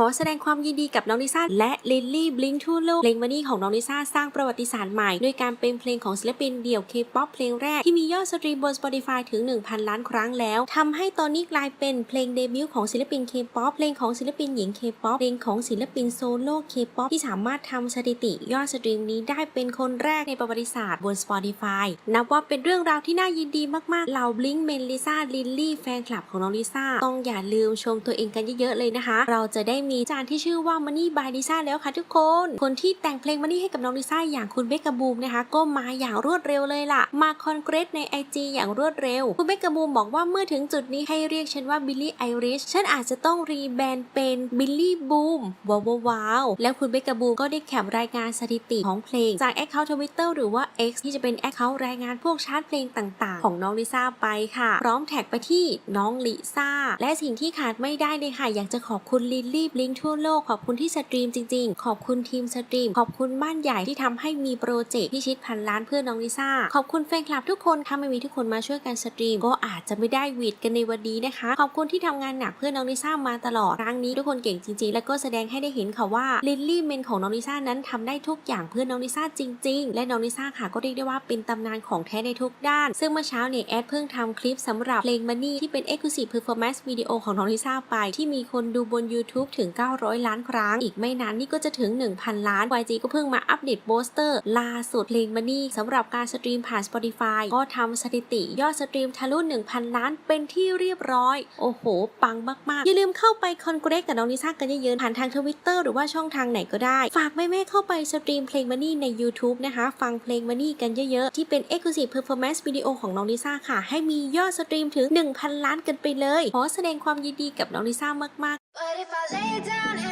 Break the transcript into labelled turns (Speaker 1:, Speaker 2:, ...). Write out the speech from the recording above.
Speaker 1: ขอแสดงความยินดีกับน้องลิซ่าและลิลลี่บลิงทั่วโลกเพลงมันนี่ของน้องลิซ่าสร้างประวัติศาสตร์ใหม่ด้วยการเป็นเพลงของศิลปินเดี่ยวเคป๊อปเพลงแรกที่มียอดสตรีมบน Spotify ถึง 1,000 ล้านครั้งแล้วทำให้ตอนนี้กลายเป็นเพลงเดบิวต์ของศิลปินเคป๊อปเพลงของศิลปินหญิงเคป๊อปเพลงของศิลปินโซโล่เคป๊อปที่สามารถทำสถิติยอดสตรีมนี้ได้เป็นคนแรกในประวัติศาสตร์บน Spotify นับว่าเป็นเรื่องราวที่น่ายินดีมากๆเหล่าบลิงเมนลิซ่าลิลลี่แฟนคลับของน้องลิซ่าต้องอย่าลืมชมตัวเองกันเยอะๆเลยนะคะ เราจะได้มีจานที่ชื่อว่า Money by Lisa แล้วค่ะทุกคน คนที่แต่งเพลง Money ให้กับน้องลิซ่าอย่างคุณเบกกบูมนะคะ ก็มาอย่างรวดเร็วเลยล่ะ มาคอนเกรสใน IG อย่างรวดเร็ว คุณเบกกบูมบอกว่าเมื่อถึงจุดนี้ให้เรียกฉันว่าบิลลี่ไอริชฉันอาจจะต้องรีแบรนด์เป็นบิลลี่บูมว้าวว้าวแล้วคุณเบกกบูมก็ได้แคปรายงานสถิติของเพลงจากแอคเคาท์ทวิตเตอร์หรือว่า X ที่จะเป็นแอคเคาท์รายงานพวกชาร์ตเพลงต่างๆ ของน้องลิซ่าไปค่ะพร้อมแท็กไปที่น้องลิซ่าและสิ่งที่ขาดไม่ได้เลยค่ะอยากจะขอบคุณลิลลี่บลิงทั่วโลกขอบคุณที่สตรีมจริงๆ ขอบคุณทีมสตรีม ขอบคุณบ้านใหญ่ที่ทำให้มีโปรเจกต์ที่ชิดพันล้านเพื่อน้องลิซ่า ขอบคุณแฟนคลับทุกคนถ้าไม่มีทุกคนมาช่วยกันสตรีม ก็อาจจะไม่ได้วีดกันในวันนี้นะคะ ขอบคุณที่ทำงานหนักเพื่อน้องลิซ่ามาตลอดครั้งนี้ทุกคนเก่งจริงๆ และก็แสดงให้ได้เห็นค่ะว่าลิลลี่เมนของน้องลิซ่านั้นทำได้ทุกอย่างเพื่อน้องลิซ่าจริง ๆ และน้องลิซ่าค่ะก็เรียกได้ว่าเป็นตำนานของแท้ในทุกด้าน ซึ่งเมื่อเช้าเนี่ยแอดเพิ่งทำคลิปสำหรับเพลง Money ที่เป็น Exclusive Performance Video ของน้องลิซ่าไปที่มีคนดูบน YouTube ถึง 900 ล้านครั้ง อีกไม่นานนี่ก็จะถึง 1,000 ล้าน YG ก็เพิ่งมาอัปเดตโปสเตอร์ล่าสุดเพลง Money สำหรับการสตรีมผ่าน Spotify ก็ทำสถิติยอดสตรีมทะลุ 1,000 ล้านเป็นที่เรียบร้อย โอ้โห ปังมาก ๆ อย่าลืมเข้าไปคอนเกรสกับน้องลิซ่ากันเยอะๆผ่านทางทวิตเตอร์หรือว่าช่องทางไหนก็ได้ ฝากแม่ๆเข้าไปสตรีมเพลง Money ใน YouTube นะคะ ฟังเพลง Money กันเยอะๆ ที่เป็น Exclusive Performance Video ของน้องลิซ่าค่ะ ให้มียอดสตรีมถึง 1,000 ล้านกันไปเลย ขอแสดงความยินดีกับน้องลิซ่ามากๆ
Speaker 2: But if I lay down